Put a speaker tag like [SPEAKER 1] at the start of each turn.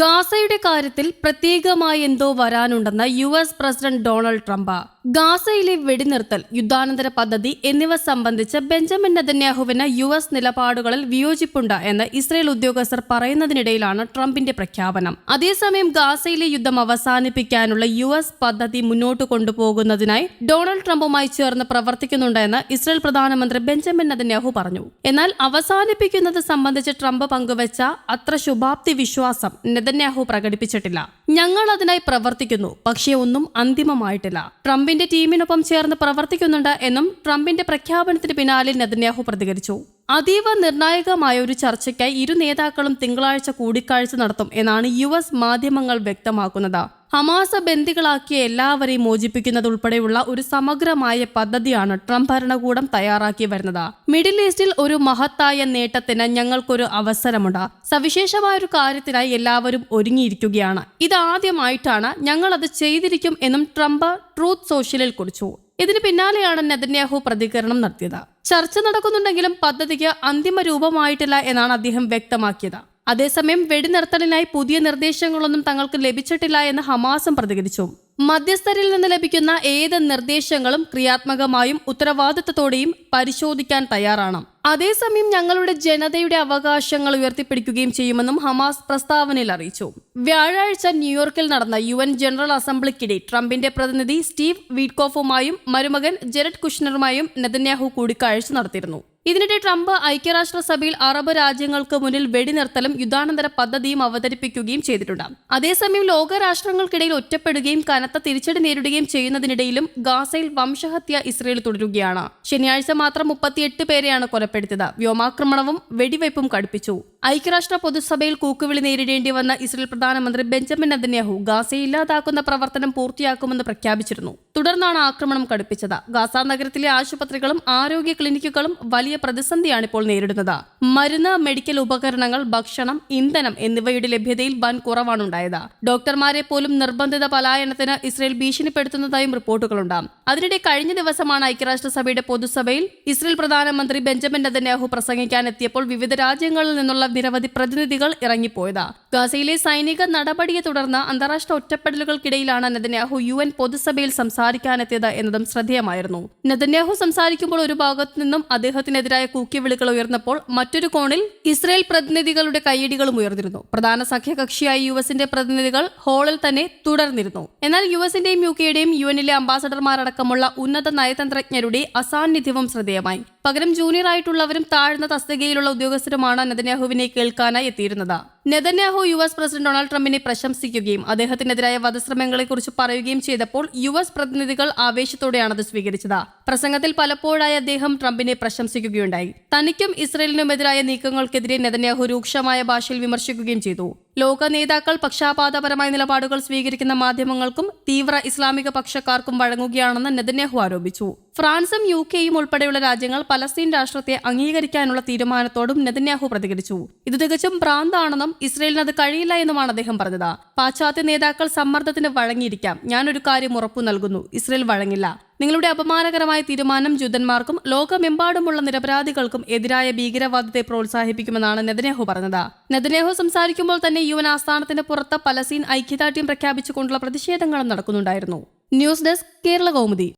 [SPEAKER 1] ഗാസയുടെ കാര്യത്തിൽ പ്രത്യേകമായി എന്തോ വരാനുണ്ടെന്ന് U S president Donald Trump. ഗാസയിലെ വെടിനിർത്തൽ യുദ്ധാനന്തര പദ്ധതി എന്നിവ സംബന്ധിച്ച് ബെഞ്ചമിൻ നെതന്യാഹുവിന് യു എസ് നിലപാടുകളിൽ വിയോജിപ്പുണ്ട് എന്ന് ഇസ്രയേൽ ഉദ്യോഗസ്ഥർ പറയുന്നതിനിടയിലാണ് ട്രംപിന്റെ പ്രഖ്യാപനം. അതേസമയം ഗാസയിലെ യുദ്ധം അവസാനിപ്പിക്കാനുള്ള യു എസ് പദ്ധതി മുന്നോട്ട് കൊണ്ടുപോകുന്നതിനായി ഡൊണാൾഡ് ട്രംപുമായി ചേർന്ന് പ്രവർത്തിക്കുന്നുണ്ടെന്ന് ഇസ്രയേൽ പ്രധാനമന്ത്രി ബെഞ്ചമിൻ നെതന്യാഹു പറഞ്ഞു. എന്നാൽ അവസാനിപ്പിക്കുന്നത് സംബന്ധിച്ച് ട്രംപ് പങ്കുവച്ച അത്ര ശുഭാപ്തി വിശ്വാസം നെതന്യാഹു പ്രകടിപ്പിച്ചിട്ടില്ല. ഞങ്ങൾ അതിനായി പ്രവർത്തിക്കുന്നു പക്ഷേ ഒന്നും അന്തിമമായിട്ടില്ല. ട്രംപിന്റെ ടീമിനൊപ്പം ചേർന്ന് പ്രവർത്തിക്കുന്നുണ്ട് എന്നും ട്രംപിന്റെ പ്രഖ്യാപനത്തിന് പിന്നാലെ നെതന്യാഹു പ്രതികരിച്ചു. അതീവ നിർണായകമായ ഒരു ചർച്ചയ്ക്കായി ഇരു നേതാക്കളും തിങ്കളാഴ്ച കൂടിക്കാഴ്ച നടത്തും എന്നാണ് യു എസ് മാധ്യമങ്ങൾ വ്യക്തമാക്കുന്നത്. ഹമാസ ബന്ദികളാക്കിയ എല്ലാവരെയും മോചിപ്പിക്കുന്നത് ഉൾപ്പെടെയുള്ള ഒരു സമഗ്രമായ പദ്ധതിയാണ് ട്രംപ് ഭരണകൂടം തയ്യാറാക്കി വരുന്നത്. മിഡിൽ ഈസ്റ്റിൽ ഒരു മഹത്തായ നേട്ടത്തിന് ഞങ്ങൾക്കൊരു അവസരമുണ്ട്. സവിശേഷമായ ഒരു കാര്യത്തിനായി എല്ലാവരും ഒരുങ്ങിയിരിക്കുകയാണ്. ഇതാദ്യമായിട്ടാണ് ഞങ്ങൾ അത് ചെയ്തിരിക്കും എന്നും ട്രംപ് ട്രൂത്ത് സോഷ്യലിൽ കുറിച്ചു. ഇതിന് പിന്നാലെയാണ് നെതന്യാഹു പ്രതികരണം നടത്തിയത്. ചർച്ച നടക്കുന്നുണ്ടെങ്കിലും പദ്ധതിക്ക് അന്തിമ രൂപമായിട്ടില്ല എന്നാണ് അദ്ദേഹം വ്യക്തമാക്കിയത്. അതേസമയം വെടിനിർത്തലിനായി പുതിയ നിർദ്ദേശങ്ങളൊന്നും തങ്ങൾക്ക് ലഭിച്ചിട്ടില്ല എന്ന് ഹമാസും പ്രതികരിച്ചു. മധ്യസ്ഥരിൽ നിന്ന് ലഭിക്കുന്ന ഏത് നിർദ്ദേശങ്ങളും ക്രിയാത്മകമായും ഉത്തരവാദിത്തത്തോടെയും പരിശോധിക്കാൻ തയ്യാറാണ്. അതേസമയം ഞങ്ങളുടെ ജനതയുടെ അവകാശങ്ങൾ ഉയർത്തിപ്പിടിക്കുകയും ചെയ്യുമെന്നും ഹമാസ് പ്രസ്താവനയിൽ അറിയിച്ചു. വ്യാഴാഴ്ച ന്യൂയോർക്കിൽ നടന്ന യു എൻ ജനറൽ അസംബ്ലിക്കിടെ ട്രംപിന്റെ പ്രതിനിധി സ്റ്റീവ് വീഡ്കോഫുമായും മരുമകൻ ജെറഡ് കുഷ്ണറുമായും നെതന്യാഹു കൂടിക്കാഴ്ച നടത്തിയിരുന്നു. ഇതിനിടെ ട്രംപ് ഐക്യരാഷ്ട്രസഭയിൽ അറബ് രാജ്യങ്ങൾക്ക് മുന്നിൽ വെടിനിർത്തലും യുദ്ധാനന്തര പദ്ധതിയും അവതരിപ്പിക്കുകയും ചെയ്തിട്ടുണ്ട്. അതേസമയം ലോകരാഷ്ട്രങ്ങൾക്കിടയിൽ ഒറ്റപ്പെടുകയും കനത്ത തിരിച്ചടി നേരിടുകയും ചെയ്യുന്നതിനിടയിലും ഗാസയിൽ വംശഹത്യ ഇസ്രയേൽ തുടരുകയാണ്. ശനിയാഴ്ച മാത്രം മുപ്പത്തിയെട്ട് പേരെയാണ് കൊലപ്പെടുത്തിയത്. വ്യോമാക്രമണവും വെടിവയ്പും കടുപ്പിച്ചു. ഐക്യരാഷ്ട്ര പൊതുസഭയിൽ കൂക്കുവിളി നേരിടേണ്ടി വന്ന ഇസ്രയേൽ പ്രധാനമന്ത്രി ബെഞ്ചമിൻ നദന്യാഹു ഗാസയെ ഇല്ലാതാക്കുന്ന പ്രവർത്തനം പൂർത്തിയാക്കുമെന്ന് പ്രഖ്യാപിച്ചിരുന്നു. തുടർന്നാണ് ആക്രമണം കടുപ്പിച്ചത്. ഗാസ നഗരത്തിലെ ആശുപത്രികളും ആരോഗ്യ ക്ലിനിക്കുകളും വലിയ പ്രതിസന്ധിയാണ് ഇപ്പോൾ നേരിടുന്നത്. മരുന്ന് മെഡിക്കൽ ഉപകരണങ്ങൾ ഭക്ഷണം ഇന്ധനം എന്നിവയുടെ ലഭ്യതയിൽ വൻ കുറവാണുണ്ടായത്. ഡോക്ടർമാരെ പോലും നിർബന്ധിത പലായനത്തിന് ഇസ്രയേൽ ഭീഷണിപ്പെടുത്തുന്നതായും റിപ്പോർട്ടുകളുണ്ട്. അതിനിടെ കഴിഞ്ഞ ദിവസമാണ് ഐക്യരാഷ്ട്രസഭയുടെ പൊതുസഭയിൽ ഇസ്രയേൽ പ്രധാനമന്ത്രി ബെഞ്ചമിൻ നെതന്യാഹു പ്രസംഗിക്കാൻ എത്തിയപ്പോൾ വിവിധ രാജ്യങ്ങളിൽ നിന്നുള്ള നിരവധി പ്രതിനിധികൾ ഇറങ്ങിപ്പോയത്. ഗാസയിലെ സൈനിക നടപടിയെ തുടർന്ന് അന്താരാഷ്ട്ര ഒറ്റപ്പെടലുകൾക്കിടയിലാണ് നെതന്യാഹു യു എൻ പൊതുസഭയിൽ സംസാരിക്കാനെത്തിയത് എന്നതും ശ്രദ്ധേയമായിരുന്നു. നെതന്യാഹു സംസാരിക്കുമ്പോൾ ഒരു ഭാഗത്തു നിന്നും അദ്ദേഹത്തിനെതിരായ കൂക്കിവിളികൾ ഉയർന്നപ്പോൾ മറ്റൊരു കോണിൽ ഇസ്രയേൽ പ്രതിനിധികളുടെ കയ്യടികളും ഉയർന്നിരുന്നു. പ്രധാന സഖ്യകക്ഷിയായ യു എസിന്റെ പ്രതിനിധികൾ ഹാളിൽ തന്നെ തുടർന്നിരുന്നു. എന്നാൽ യു എസിന്റെയും യു കെയുടെയും യു എന്നിലെ അംബാസഡർമാരടക്കമുള്ള ഉന്നത നയതന്ത്രജ്ഞരുടെ അസാന്നിധ്യവും ശ്രദ്ധേയമായി. പകരം ജൂനിയർ ആയിട്ടുള്ളവരും താഴ്ന്ന തസ്തികയിലുള്ള ഉദ്യോഗസ്ഥരുമാണ് നെതന്യാഹുവിനെ കേൾക്കാനായി എത്തിയിരുന്നത്. Netanyahu U S president Donald ട്രംപിനെ പ്രശംസിക്കുകയും അദ്ദേഹത്തിനെതിരായ വധശ്രമങ്ങളെക്കുറിച്ച് പറയുകയും ചെയ്തപ്പോൾ യു എസ് പ്രതിനിധികൾ ആവേശത്തോടെയാണ് അത് സ്വീകരിച്ചത്. പ്രസംഗത്തിൽ പലപ്പോഴായി അദ്ദേഹം ട്രംപിനെ പ്രശംസിക്കുകയുണ്ടായി. തനിക്കും ഇസ്രയേലിനുമെതിരായ നീക്കങ്ങൾക്കെതിരെ നെതന്യാഹു രൂക്ഷമായ ഭാഷയിൽ വിമർശിക്കുകയും ചെയ്തു. ലോക നേതാക്കൾ പക്ഷാപാതപരമായ നിലപാടുകൾ സ്വീകരിക്കുന്ന മാധ്യമങ്ങൾക്കും തീവ്ര ഇസ്ലാമിക പക്ഷക്കാർക്കും വഴങ്ങുകയാണെന്ന് നെതന്യാഹു ആരോപിച്ചു. ഫ്രാൻസും യു കെയും ഉൾപ്പെടെയുള്ള രാജ്യങ്ങൾ പലസ്തീൻ രാഷ്ട്രത്തെ അംഗീകരിക്കാനുള്ള തീരുമാനത്തോടും നെതന്യാഹു പ്രതികരിച്ചു. ഇത് തികച്ചും ഭ്രാന്താണെന്നും ഇസ്രയേലിന് അത് കഴിയില്ല എന്നുമാണ് അദ്ദേഹം പറഞ്ഞത്. പാശ്ചാത്യ നേതാക്കൾ സമ്മർദ്ദത്തിന് വഴങ്ങിയിരിക്കാം. ഞാനൊരു കാര്യം ഉറപ്പു നൽകുന്നു. ഇസ്രയേൽ വഴങ്ങില്ല. നിങ്ങളുടെ അപമാനകരമായ തീരുമാനം ജൂതന്മാർക്കും ലോകമെമ്പാടുമുള്ള നിരപരാധികൾക്കും എതിരായ ഭീകരവാദത്തെ പ്രോത്സാഹിപ്പിക്കുമെന്നാണ് നെതന്യാഹു പറഞ്ഞത്. നെതന്യാഹു സംസാരിക്കുമ്പോൾ തന്നെ യു എൻ ആസ്ഥാനത്തിന് പുറത്ത് പലസ്തീൻ ഐക്യദാർഢ്യം പ്രഖ്യാപിച്ചുകൊണ്ടുള്ള പ്രതിഷേധങ്ങളും നടക്കുന്നുണ്ടായിരുന്നു. News desk Kerala Kaumudi.